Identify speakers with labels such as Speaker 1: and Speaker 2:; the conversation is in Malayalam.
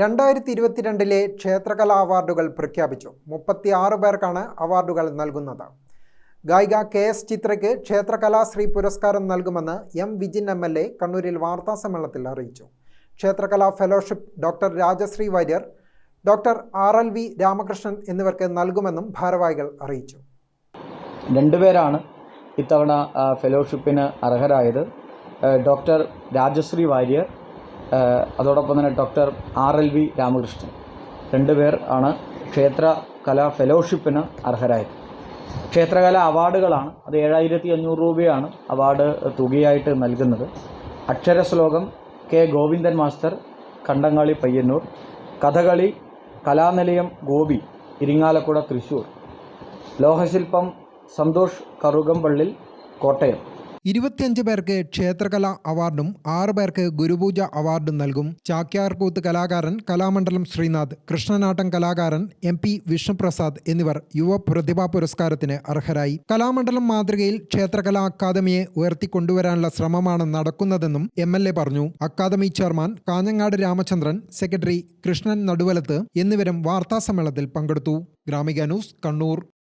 Speaker 1: രണ്ടായിരത്തി ഇരുപത്തിരണ്ടിലെ ക്ഷേത്രകലാ അവാർഡുകൾ പ്രഖ്യാപിച്ചു. മുപ്പത്തി ആറ് പേർക്കാണ് അവാർഡുകൾ നൽകുന്നത്. ഗായിക കെ എസ് ചിത്രയ്ക്ക് ക്ഷേത്രകലാശ്രീ പുരസ്കാരം നൽകുമെന്ന് M Vijin M L A കണ്ണൂരിൽ വാർത്താസമ്മേളനത്തിൽ അറിയിച്ചു. ക്ഷേത്രകലാ fellowship doctor Rajashree Warrier doctor R L V Ramakrishnan എന്നിവർക്ക് നൽകുമെന്നും ഭാരവാഹികൾ അറിയിച്ചു.
Speaker 2: രണ്ടുപേരാണ് ഇത്തവണ ഫെലോഷിപ്പിന് അർഹരായത്. ഡോക്ടർ രാജശ്രീ വാര്യർ അതോടൊപ്പം തന്നെ doctor R L V Ramakrishnan. രണ്ടുപേർ ആണ് ക്ഷേത്ര കലാ ഫെലോഷിപ്പിന് അർഹരായത്. ക്ഷേത്രകല അവാർഡുകളാണ് അത് ഏഴായിരത്തി അഞ്ഞൂറ് രൂപയാണ് അവാർഡ് തുകയായിട്ട് നൽകുന്നത്. അക്ഷരശ്ലോകം കെ ഗോവിന്ദൻ മാസ്റ്റർ കണ്ടങ്ങാളി പയ്യന്നൂർ കഥകളി കലാനിലയം ഗോപി ഇരിങ്ങാലക്കുട തൃശ്ശൂർ ലോഹശില്പം സന്തോഷ് കറുകംപള്ളിൽ കോട്ടയം.
Speaker 1: ഇരുപത്തിയഞ്ച് പേർക്ക് ക്ഷേത്രകല അവാർഡും ആറ് പേർക്ക് ഗുരുപൂജ അവാർഡും നൽകും. ചാക്യാർകൂത്ത് കലാകാരൻ കലാമണ്ഡലം ശ്രീനാഥ് കൃഷ്ണനാട്ടം കലാകാരൻ എം പി വിഷ്ണുപ്രസാദ് എന്നിവർ യുവ പ്രതിഭാ പുരസ്കാരത്തിന് അർഹരായി. കലാമണ്ഡലം മാതൃകയിൽ ക്ഷേത്രകലാ അക്കാദമിയെ ഉയർത്തിക്കൊണ്ടുവരാനുള്ള ശ്രമമാണ് നടക്കുന്നതെന്നും എം എൽ എ പറഞ്ഞു. Academy chairman Kanhangad Ramachandran secretary Krishnan Naduvalath എന്നിവരും വാർത്താസമ്മേളനത്തിൽ പങ്കെടുത്തു. ഗ്രാമിക ന്യൂസ് കണ്ണൂർ.